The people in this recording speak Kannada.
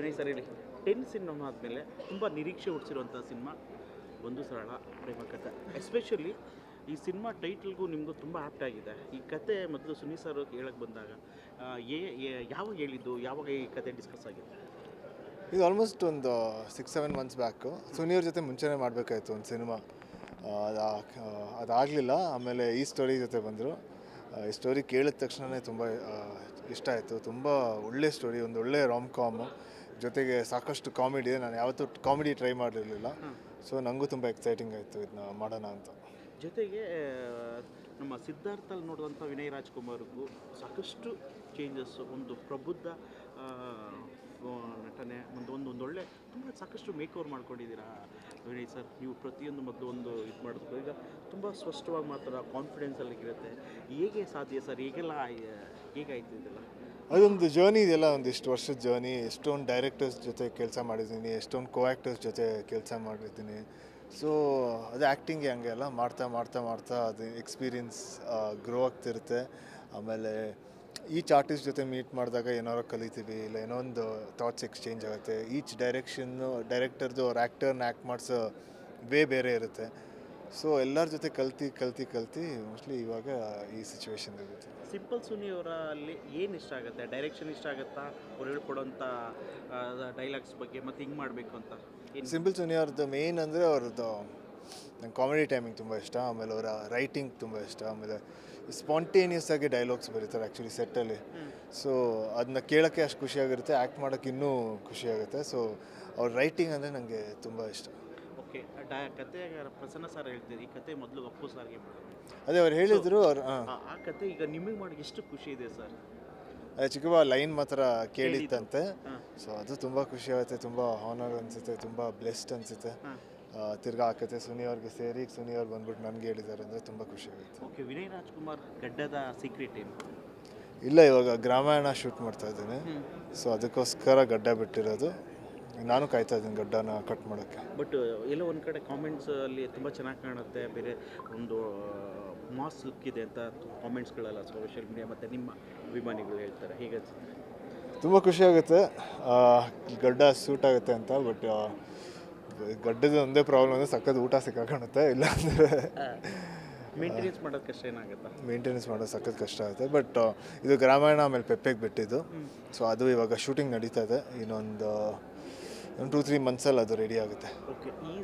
ವಿನಯ್ ಸರ್ ಹೇಳಿ. ಟೆನ್ ಸಿನಿಮಾ ಆದಮೇಲೆ ತುಂಬ ನಿರೀಕ್ಷೆ ಹುಡ್ಸಿರುವಂಥ ಸಿನಿಮಾ ಒಂದು ಸರಳ ಪ್ರೇಮ ಕಥೆ ಎಸ್ಪೆಷಲಿ ಈ ಸಿನಿಮಾ ಟೈಟಲ್ಗೂ ನಿಮಗೂ ತುಂಬ ಆಪ್ಟ್ ಆಗಿದೆ. ಈ ಕತೆ ಮೊದಲು ಸುನಿ ಸರ್ ಹೇಳಕ್ಕೆ ಬಂದಾಗ ಏ- ಯಾವಾಗ ಹೇಳಿದ್ದು, ಯಾವಾಗ ಈ ಕತೆ ಡಿಸ್ಕಸ್ ಆಗಿದೆ ಇದು ಆಲ್ಮೋಸ್ಟ್ ಒಂದು ಸಿಕ್ಸ್ ಸೆವೆನ್ ಮಂತ್ಸ್ ಬ್ಯಾಕು ಸುನಿಯವ್ರ ಜೊತೆ ಮುಂಚೆನೇ ಮಾಡಬೇಕಾಯ್ತು ಒಂದು ಸಿನಿಮಾ. ಅದು ಅದಾಗಲಿಲ್ಲ ಆಮೇಲೆ ಈ ಸ್ಟೋರಿ ಜೊತೆ ಬಂದರು. ಈ ಸ್ಟೋರಿ ಕೇಳಿದ ತಕ್ಷಣವೇ ತುಂಬ ಇಷ್ಟ ಆಯಿತು. ತುಂಬ ಒಳ್ಳೆ ಸ್ಟೋರಿ ಒಂದು ಒಳ್ಳೆ ರಾಮ್ ಕಾಮು ಜೊತೆಗೆ ಸಾಕಷ್ಟು ಕಾಮಿಡಿ ನಾನು ಯಾವತ್ತೂ ಕಾಮಿಡಿ ಟ್ರೈ ಮಾಡಿರಲಿಲ್ಲ. ಸೊ ನನಗೂ ತುಂಬ ಎಕ್ಸೈಟಿಂಗ್ ಆಯಿತು ಇದನ್ನ ಮಾಡೋಣ ಅಂತ. ಜೊತೆಗೆ ನಮ್ಮ ಸಿದ್ಧಾರ್ಥಲ್ಲಿ ನೋಡಿದಂಥ ವಿನಯ್ ರಾಜ್ಕುಮಾರ್ಗೂ ಸಾಕಷ್ಟು ಚೇಂಜಸ್ ಒಂದು ಪ್ರಬುದ್ಧ ನಟನೆ ಒಂದು ಒಂದು ಒಂದೊಳ್ಳೆ ತುಂಬ ಸಾಕಷ್ಟು ಮೇಕ್ ಓವರ್ ಮಾಡ್ಕೊಂಡಿದ್ದೀರಾ ವಿನಯ್ ಸರ್? ನೀವು ಪ್ರತಿಯೊಂದು ಮೊದಲು ಒಂದು ಇದು ಮಾಡಿದ್ರು. ಈಗ ತುಂಬ ಸ್ಪಷ್ಟವಾಗಿ ಮಾತ್ರ ಕಾನ್ಫಿಡೆನ್ಸಲ್ಲಿ ಇರುತ್ತೆ ಹೇಗೆ ಸಾಧ್ಯ ಸರ್? ಹೇಗೆಲ್ಲ ಹೇಗಾಯ್ತು ಇದೆಲ್ಲ? ಅದೊಂದು ಜರ್ನಿ ಇದೆಯಲ್ಲ ಒಂದಿಷ್ಟು ವರ್ಷದ ಜರ್ನಿ ಎಷ್ಟೊಂದು ಡೈರೆಕ್ಟರ್ಸ್ ಜೊತೆ ಕೆಲಸ ಮಾಡಿದ್ದೀನಿ, ಎಷ್ಟೊಂದು ಕೋ ಆ್ಯಕ್ಟರ್ಸ್ ಜೊತೆ ಕೆಲಸ ಮಾಡಿದ್ದೀನಿ. ಸೊ ಅದು ಆ್ಯಕ್ಟಿಂಗ್ ಹಂಗೆ ಅಲ್ಲ, ಮಾಡ್ತಾ ಮಾಡ್ತಾ ಮಾಡ್ತಾ ಅದು ಎಕ್ಸ್ಪೀರಿಯನ್ಸ್ ಗ್ರೋ ಆಗ್ತಿರುತ್ತೆ. ಆಮೇಲೆ ಈಚ್ ಆರ್ಟಿಸ್ಟ್ ಜೊತೆ ಮೀಟ್ ಮಾಡಿದಾಗ ಏನಾರು ಕಲಿತೀವಿ, ಇಲ್ಲ ಏನೋ ಒಂದು ಥಾಟ್ಸ್ ಎಕ್ಸ್ಚೇಂಜ್ ಆಗುತ್ತೆ ಈಚ್ ಡೈರೆಕ್ಷನ್ನು ಡೈರೆಕ್ಟರ್ದು ಅವ್ರ ಆ್ಯಕ್ಟರ್ನ ಆ್ಯಕ್ಟ್ ಮಾಡಿಸೋ ವೇ ಬೇರೆ ಇರುತ್ತೆ. ಸೊ ಎಲ್ಲರ ಜೊತೆ ಕಲ್ತಿ ಕಲ್ತಿ ಕಲ್ತಿ ಮೋಸ್ಟ್ಲಿ ಇವಾಗ ಈ ಸಿಚುವೇಶನ್ ಇರುತ್ತೆ ಸಿಂಪಲ್ ಸುನಿ ಅವರ ಅಲ್ಲಿ ಏನು ಇಷ್ಟ ಆಗುತ್ತೆ? ಡೈರೆಕ್ಷನ್ ಇಷ್ಟ ಆಗುತ್ತಾ? ಅವ್ರು ಹೇಳ್ಕೊಡೋಂಥ ಡೈಲಾಗ್ಸ್ ಬಗ್ಗೆ ಮತ್ತು ಹಿಂಗೆ ಮಾಡಬೇಕು ಅಂತ? ಸಿಂಪಲ್ ಸುನಿ ಅವ್ರದ್ದು ಮೇನ್ ಅಂದರೆ ಅವ್ರದ್ದು ನಂಗೆ ಕಾಮಿಡಿ ಟೈಮಿಂಗ್ ತುಂಬ ಇಷ್ಟ ಆಮೇಲೆ ಅವರ ರೈಟಿಂಗ್ ತುಂಬ ಇಷ್ಟ ಆಮೇಲೆ ಸ್ಪಾಂಟೇನಿಯಸ್ ಆಗಿ ಡೈಲಾಗ್ಸ್ ಬರೀತಾರೆ ಆ್ಯಕ್ಚುಲಿ ಸೆಟ್ಟಲ್ಲಿ ಸೊ ಅದನ್ನ ಕೇಳೋಕ್ಕೆ ಅಷ್ಟು ಖುಷಿಯಾಗಿರುತ್ತೆ ಆ್ಯಕ್ಟ್ ಮಾಡೋಕ್ಕೆ ಇನ್ನೂ ಖುಷಿಯಾಗುತ್ತೆ ಸೊ ಅವ್ರ ರೈಟಿಂಗ್ ಅಂದರೆ ನನಗೆ ತುಂಬ ಇಷ್ಟ. ಓಕೆ ಡ ಕತೆ ಪ್ರಸನ್ನ ಸರ್ ಹೇಳ್ತೀರಿ ಈ ಕತೆ ಮೊದಲು ಅಪ್ಪು ಸರ್ಗೆ ಅದೇ ಅವ್ರು ಹೇಳಿದ್ರು ಅವ್ರು ಹಾಂ. ಆ- ಕತೆ ಈಗ ನಿಮಗೆ ಮಾಡಿ ಎಷ್ಟು ಖುಷಿ ಇದೆ ಸರ್? ಅದೇ ಚಿಕ್ಕವ ಲೈನ್ ಮಾತ್ರ ಕೇಳಿತ್ತಂತೆ. ಸೊ ಅದು ತುಂಬ ಖುಷಿ ಆಗುತ್ತೆ ತುಂಬ ಹಾನರ್ ಅನಿಸುತ್ತೆ ತುಂಬ ಬ್ಲೆಸ್ಡ್ ಅನಿಸುತ್ತೆ. ತಿರ್ಗಾ ಆ ಕತೆ ಸುನಿ ಅವ್ರಿಗೆ ಸೇರಿ ಸುನಿ ಅವ್ರು ಬಂದ್ಬಿಟ್ಟು ನನಗೆ ಹೇಳಿದ್ದಾರೆ ಅಂದರೆ ತುಂಬ ಖುಷಿ ಆಗುತ್ತೆ. ಓಕೆ ವಿನಯ್ ರಾಜ್ಕುಮಾರ್ ಗಡ್ಡದ ಸೀಕ್ರೆಟ್ ಏನು? ಇಲ್ಲ ಇವಾಗ ಗ್ರಾಮಾಯಣ ಶೂಟ್ ಮಾಡ್ತಾ ಇದ್ದೀನಿ. ಸೊ ಅದಕ್ಕೋಸ್ಕರ ಗಡ್ಡ ಬಿಟ್ಟಿರೋದು. ನಾನು ಕಾಯ್ತಾ ಇದ್ದೀನಿ ಗಡ್ಡನ ಕಟ್ ಮಾಡೋಕ್ಕೆ. ಬಟ್ ಎಲ್ಲೋ ಒಂದು ಕಡೆ ಕಾಮೆಂಟ್ಸ್ ಅಲ್ಲಿ ತುಂಬ ಚೆನ್ನಾಗಿ ಕಾಣುತ್ತೆ ಬೇರೆ ಒಂದು ಮಾಸ್ ಲುಕ್ ಇದೆ ಅಂತ ಕಾಮೆಂಟ್ಸ್ಗಳೆಲ್ಲ ಸೋಷಿಯಲ್ ಮೀಡಿಯಾ ಮತ್ತು ನಿಮ್ಮ ಅಭಿಮಾನಿಗಳು ಹೇಳ್ತಾರೆ. ಹೀಗೆ ತುಂಬ ಖುಷಿ ಆಗುತ್ತೆ. ಗಡ್ಡ ಸೂಟ್ ಆಗುತ್ತೆ ಅಂತ ಬಟ್ ಗಡ್ಡದ ಒಂದೇ ಪ್ರಾಬ್ಲಮ್ ಅಂದರೆ ಸಕ್ಕದ ಊಟ ಸಿಕ್ಕಾಕೊಳ್ಳುತ್ತೆ ಇಲ್ಲ ಅಂದರೆ ಮೇಂಟೆನೆನ್ಸ್ ಮಾಡೋದು ಕಷ್ಟ ಏನಾಗುತ್ತೆ? ಮೇಂಟೆನೆನ್ಸ್ ಮಾಡೋದು ಸಖತ್ ಕಷ್ಟ ಆಗುತ್ತೆ ಬಟ್ ಇದು ಗ್ರಾಮಾಯಣ ಆಮೇಲೆ ಪೆಪ್ಪೆಗೆ ಬಿಟ್ಟಿದ್ದು. ಸೊ ಅದು ಇವಾಗ ಶೂಟಿಂಗ್ ನಡೀತಾ ಇದೆ. ಇನ್ನೊಂದು ಒಂದು ಟೂ ತ್ರೀ ಮಂತ್ಸಲ್ಲಿ ಅದು ರೆಡಿ ಆಗುತ್ತೆ. ಓಕೆ ಈ